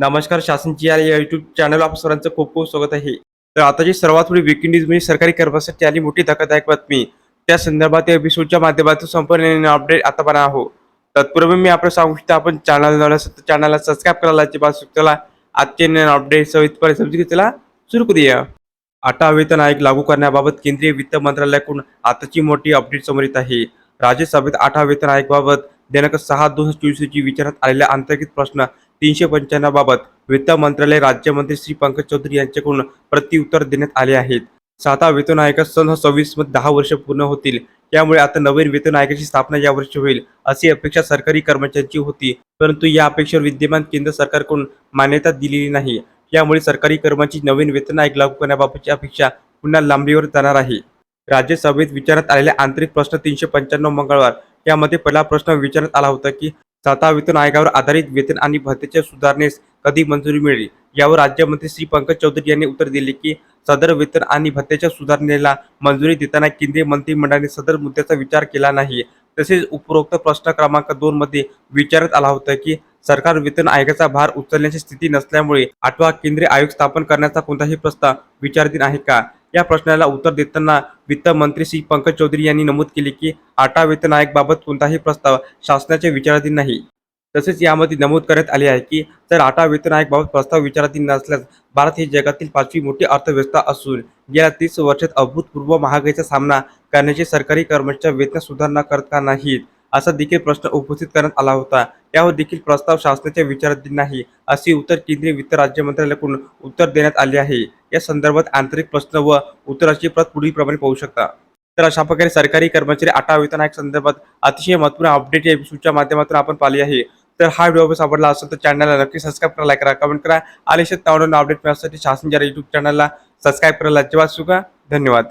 नमस्कार शासनची या YouTube channel आप सरांचं खूप खूप स्वागत आहे. तर आताची सर्वात थोडी ब्रेकिंग न्यूज म्हणजे सरकारी कर्मचाऱ्यांसाठी आली मोठी धक्कादायक बातमी. त्या संदर्भात या एपिसोडच्या माध्यमातून संपूर्ण अपडेट आता पण आहो. तत्पूर्वी मी आपण सांगू शकतो आपण चॅनल चॅनलला सबस्क्राईब करायला अजिबात सुचला आजचे अपडेट सविस्तपणे समजून घेतला सुरू करूया. आटा वेतन आयोग लागू करण्याबाबत केंद्रीय वित्त मंत्रालयाकडून आताची मोठी अपडेट समोर येत आहे. राज्यसभेत आठा वेतन आयोगाबाबत दिनांक सहा दोन हजार चोवीस रोजी विचारात आलेल्या अंतर्गत प्रश्न तीनशे पंच्याण्णवबाबत वित्त मंत्रालय राज्यमंत्री श्री पंकज चौधरी यांच्याकडून प्रत्युत्तर देण्यात आले आहेत साता वेतन आयोगात सन सव्वीसमध्ये दहा वर्ष पूर्ण होतील. त्यामुळे आता नवीन वेतन आयोगाची स्थापना यावर्षी होईल अशी अपेक्षा सरकारी कर्मचाऱ्यांची होती. परंतु या अपेक्षेवर विद्यमान केंद्र सरकारकडून मान्यता दिलेली नाही. यामुळे सरकारी कर्मचारी नवीन वेतन आयोग लागू करण्याबाबतची अपेक्षा पुन्हा लांबीवर जाणार आहे. राज्यसभेत विचारण्यात आलेले आंतरिक प्रश्न तीनशे पंच्याण्णव मंगळवार. यामध्ये पहिला प्रश्न विचारण्यात आला होता की सातवा वेतन आयोगावर आधारित वेतन आणि भत्त्याच्या सुधारणेस कधी मंजुरी मिळेल? यावर राज्यमंत्री श्री पंकज चौधरी यांनी उत्तर दिले की सदर वेतन आणि भत्त्याच्या सुधारणेला मंजुरी देताना केंद्रीय मंत्रिमंडळाने सदर मुद्द्याचा विचार केला नाही तसेच उपरोक्त प्रश्न क्रमांक दोन मध्ये विचारत आला होता की सरकार वेतन आयोगाचा भार उचलण्याची स्थिती नसल्यामुळे आठवा केंद्रीय आयोग स्थापन करण्याचा कोणताही प्रस्ताव विचाराधीन आहे का? या प्रश्नाला उत्तर देताना वित्त मंत्री श्री पंकज चौधरी यांनी नमूद केले की आटा वेतन आयोगाबाबत कोणताही प्रस्ताव शासनाच्या विचाराधीन नाही. तसेच यामध्ये नमूद करण्यात आले आहे की जर आटा वेतन आयोगाबाबत प्रस्ताव विचाराधीन नसल्यास भारत ही जगातील पाचवी मोठी अर्थव्यवस्था असून गेल्या तीस वर्षात अभूतपूर्व महागाईचा सामना करण्याचे सरकारी कर्मचारी वेतन सुधारणा करत का नाहीत असा देखील प्रश्न उपस्थित करण्यात आला होता. त्यावर देखील प्रस्ताव शासनाच्या विचाराधीन नाही असे उत्तर केंद्रीय वित्त राज्यमंत्र्याकडून उत्तर देण्यात आले आहे. या संदर्भात आंतरिक प्रश्न व उत्तराची प्रत पुढीलप्रमाणे पाहू शकता. तर अशा प्रकारे सरकारी कर्मचारी आठवा वेतन आयोग संदर्भात अतिशय महत्त्वपूर्ण अपडेट या एपिसोडच्या माध्यमातून आपण पाहिली आहे. तर हा व्हिडिओ आवडला असेल तर चॅनलला नक्की सबस्क्राईब करा लाईक करा कमेंट करा. आलेशात तावडून अपडेट मिळण्यासाठी शासन युट्यूब चॅनलला सबस्क्राईब करायला अजिबात चुका धन्यवाद.